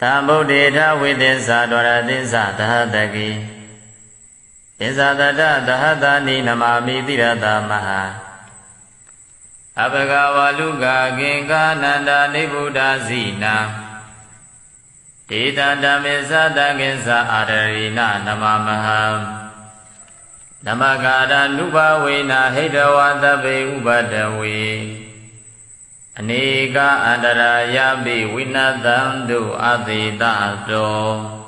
တံဗုဒ္ဓေထဝိသစ္စာဒဝရသစ္စာသဟတကိသစ္စာတတသဟတာနိနမမိတိရတမဟာအဘဂဝလူကကင်္ကာနန္ဒာနိဗ္ဗုဒ္ဓဇိနာဒေတာဓမ္မေသတကိစ္ဆာအာရရိနနမမဟံနမကာရနုဘဝေနာဟိတဝသဗ္ဗေဥပတဝေ အနေကအန္တရာယပိဝိနသံတုအသေတတော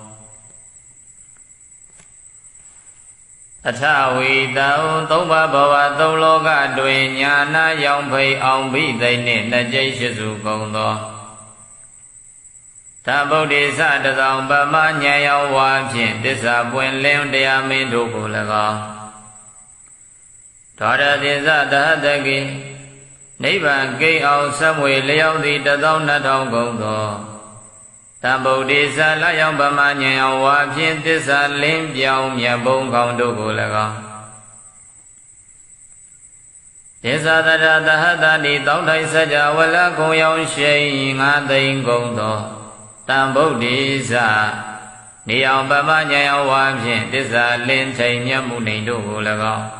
အထဝီတံသုံးပါးဘဝသုံးလောကတွင်ညာနာရောင်ဖိအောင်ဘိသိနှင့်နှစ်ကျိတ်ရှိစုကုန်သောသဗုဒ္ဓေသတသောပမဉာဏ်ရောဝါဖြင့်တစ္ဆာပွင့်လင်းတရားမင်းတို့ကို၎င်းသောရတိသသဟတကိ နိဗ္ဗာန်ကိအောင်ဆက်မွေလျောက်သည်တသောနှစ်ထောင်ကုန်သောတံဗုဒ္ဓေသလယောင်ပမဉာဏ်ရောဝါဖြင့်တစ္ဆာလင်းပြောင်းမြတ်ဘုံကောင်းတို့ကို၎င်းဒေသတရသဟတနိတောင်းထိုင်စကြဝလကုံရောင်ရှိန်ငါသိင်ကုန်သောတံဗုဒ္ဓေသနေအောင်ပမဉာဏ်ရောဝါဖြင့်တစ္ဆာလင်းထိန်မြတ်မှုနေတို့ကို၎င်း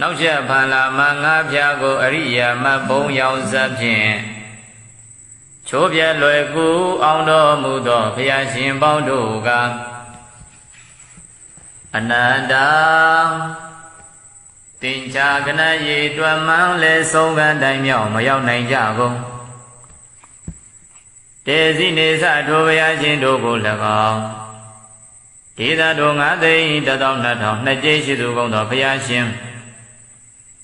နောက်ချက်ဖန်လာမငါးဖြာကိုအရိယာမဘုံရောင်စပ်ဖြင့်ချိုးပြဲလွယ်ကူအောင်တော်မူသောဘုရားရှင်ပေါင်းတို့ကအနန္တတင်ချာကနရေတွမ်းမှန်းလဲဆုံးကန်တိုင်မြောက်မရောက်နိုင်ကြကုန်တေစီနေသထိုဘုရားရှင်တို့ကို၎င်းဒေသတို့ငါသိတသောနှစ်ထောင်နှစ်ကျိရှိသူကုန်သောဘုရားရှင်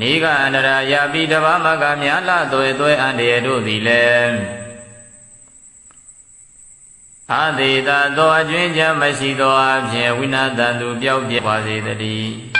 နေကအန္တရာယာပိတဘာမကမြာလသွေသွေအန္တရတို့သည်လည်းအာသေတာသောအကျွင်းချမရှိသောအဖြစ်ဝိနာတန်သူပြောက်ပြပါစေတည်း